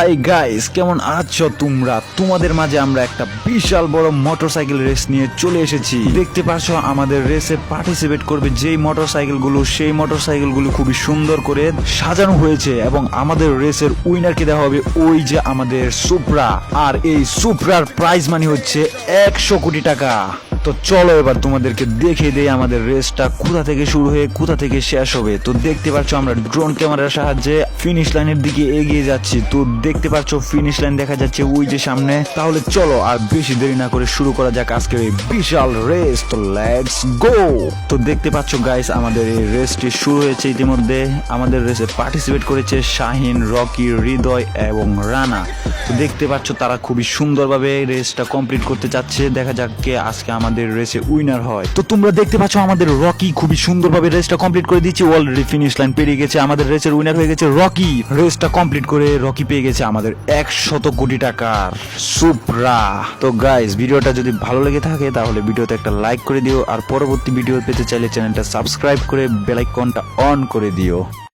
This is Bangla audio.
হাই গাইস কেমন আছো তোমরা? তোমাদের মাঝে আমরা একটা বিশাল বড় মোটরসাইকেল রেস নিয়ে চলে এসেছি। দেখতে পাচ্ছ আমাদের রেসে পার্টিসিপেট করবে যেই মোটরসাইকেলগুলো সেই মোটরসাইকেলগুলো খুবই সুন্দর করে সাজানো হয়েছে এবং আমাদের রেসের উইনারকে দেওয়া হবে ওই যে আমাদের সুপ্রা আর এই সুপ্রার প্রাইজ মানি হচ্ছে একশো কোটি টাকা। তো চলো এবার তোমাদেরকে দেখে দেই আমাদের রেসটা কোথা থেকে শুরু হয়ে কোথা থেকে শেষ হবে। তো দেখতে পাচ্ছ আমরা ড্রোন ক্যামেরার সাহায্যে ফিনিশ লাইনের দিকে এগিয়ে যাচ্ছি। তো দেখতে পাচ্ছ ফিনিশ লাইন দেখা যাচ্ছে ওই যে সামনে। তাহলে চলো আর বেশি দেরি না করে শুরু করা যাক আজকের এই বিশাল রেস তো লেটস গো তো দেখতে পাচ্ছ গাইস আমাদের এই রেসটি শুরু হয়েছে ইতিমধ্যে। আমাদের রেসে পার্টিসিপেট করেছে শাহিন, রকি, হৃদয় এবং রানা। তো দেখতে পাচ্ছ তারা খুবই সুন্দরভাবে রেসটা কমপ্লিট করতে চাচ্ছে। দেখা যাক কে আজকে আমাদের রেসে উইনার হয়। তো তোমরা দেখতে পাচ্ছ আমাদের রকি খুবই সুন্দরভাবে রেসটা কমপ্লিট করে দিচ্ছে অলরেডি ফিনিশ লাইন পেরিয়ে গেছে, আমাদের রেসের উইনার হয়ে গেছে রকি। রেসটা কমপ্লিট করে রকি পেয়ে গেছে আমাদের একশত কোটি টাকার সুপ্রা তো গাইস ভিডিওটা যদি ভালো লেগে থাকে, তাহলে ভিডিওতে একটা লাইক করে দিও। আর পরবর্তী ভিডিও পেতে চাইলে চ্যানেলটা সাবস্ক্রাইব করে বেলাইকনটা অন করে দিও।